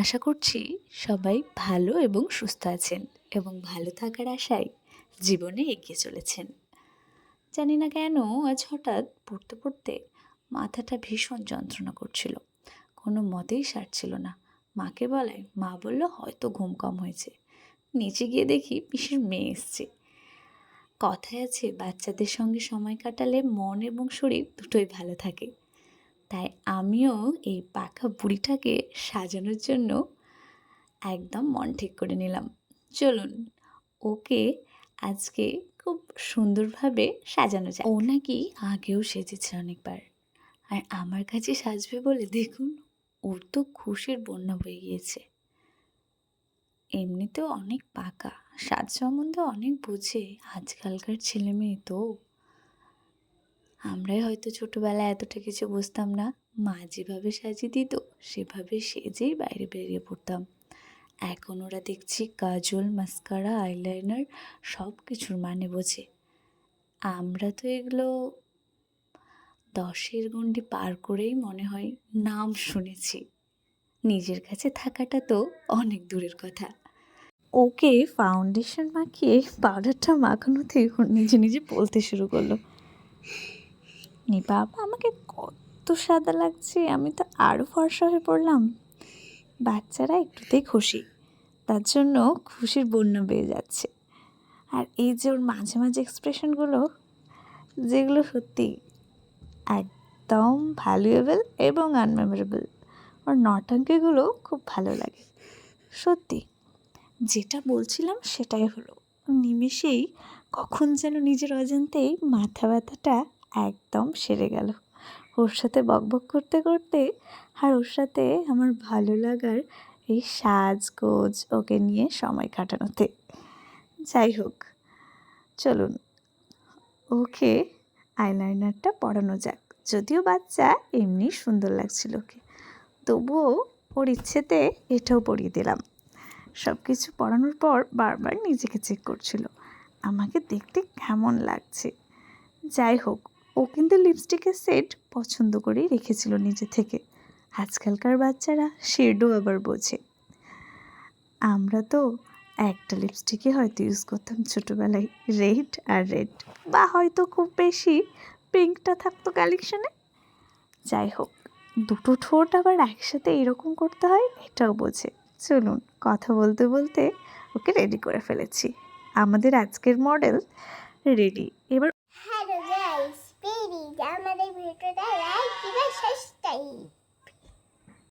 আশা করছি সবাই ভালো এবং সুস্থ আছেন এবং ভালো থাকার আশায় জীবনে এগিয়ে চলেছেন। জানি না কেন আজ হঠাৎ পড়তে পড়তে মাথাটা ভীষণ যন্ত্রণা করছিল। কোনো মতেই সারছিল না। মাকে বলায় মা বলল হয়তো ঘুম কম হয়েছে। নিচে গিয়ে দেখি পিসির মেয়ে এসছে। কথায় আছে, বাচ্চাদের সঙ্গে সময় কাটালে মন এবং শরীর দুটোই ভালো থাকে। তাই আমিও এই পাকা বুড়িটাকে সাজানোর জন্য একদম মন ঠিক করে নিলাম। চলুন, ওকে আজকে খুব সুন্দরভাবে সাজানো যায় ও নাকি আগেও সেজেছে অনেকবার। আর আমার কাছে সাজবে বলে দেখুন, ওর তো খুশির বন্যা হয়ে গিয়েছে। এমনিতেও অনেক পাকা, সাজ সম্বন্ধে অনেক বোঝে। আজকালকার ছেলে মেয়ে তো। আমরাই হয়তো ছোটোবেলায় এতটা কিছু বুঝতাম না। মা যেভাবে সাজিয়ে দিত, সেভাবে সেজেই বাইরে বেরিয়ে পড়তাম। এখন ওরা দেখছি কাজল মাস্কারা আইলাইনার সব কিছুর মানে বোঝে। আমরা তো এগুলো দশের গণ্ডি পার করেই মনে হয় নাম শুনেছি। নিজের কাছে থাকাটা তো অনেক দূরের কথা। ওকে ফাউন্ডেশন মাখিয়ে পাউডারটা মাখানোতেই ও নিজে নিজে বলতে শুরু করল। নি বাবা, আমাকে কত সাদা লাগছে, আমি তো আরও ফর্সা হয়ে পড়লাম। বাচ্চারা একটুতেই খুশি, তার জন্য খুশির বন্যা বেয়ে যাচ্ছে। আর এই যে ওর মাঝে মাঝে এক্সপ্রেশনগুলো যেগুলো সত্যি একদম ভ্যালুয়েবল এবং আনমেমোরেবল ওর নটাঙ্কিগুলো খুব ভালো লাগে। সত্যি, যেটা বলছিলাম সেটাই হলো, নিমেষেই কখন যেন নিজের অজান্তেই মাথা ব্যথাটা একদম সেরে গেল। ওর সাথে বকবক করতে করতে আর ওর সাথে আমার ভালো লাগার এই সাজগোজ ওকে নিয়ে সময় কাটানোতে। যাই হোক, চলুন, ওকে আইলাইনারটা পরানো যাক। যদিও বাচ্চা, এমনি সুন্দর লাগছিল ওকে। তবুও ওর ইচ্ছেতে এটাও পরিয়ে দিলাম। সব কিছু পড়ানোর পর বারবার নিজেকে চেক করছিল। আমাকে দেখতে কেমন লাগছে। যাই হোক ও কিন্তু লিপস্টিকের সেট পছন্দ করেই রেখেছিল নিজে থেকে। আজকালকার বাচ্চারা শেডও আবার বোঝে। আমরা তো একটা লিপস্টিকই হয়তো ইউজ করতাম ছোটোবেলায় রেড আর রেড বা হয়তো খুব বেশি পিঙ্কটা থাকতো কালেকশানে যাই হোক, দুটো ঠোঁট আবার একসাথে এরকম করতে হয়, এটাও বোঝে। চলুন, কথা বলতে বলতে ওকে রেডি করে ফেলেছি। আমাদের আজকের মডেল রেডি এবার da like, da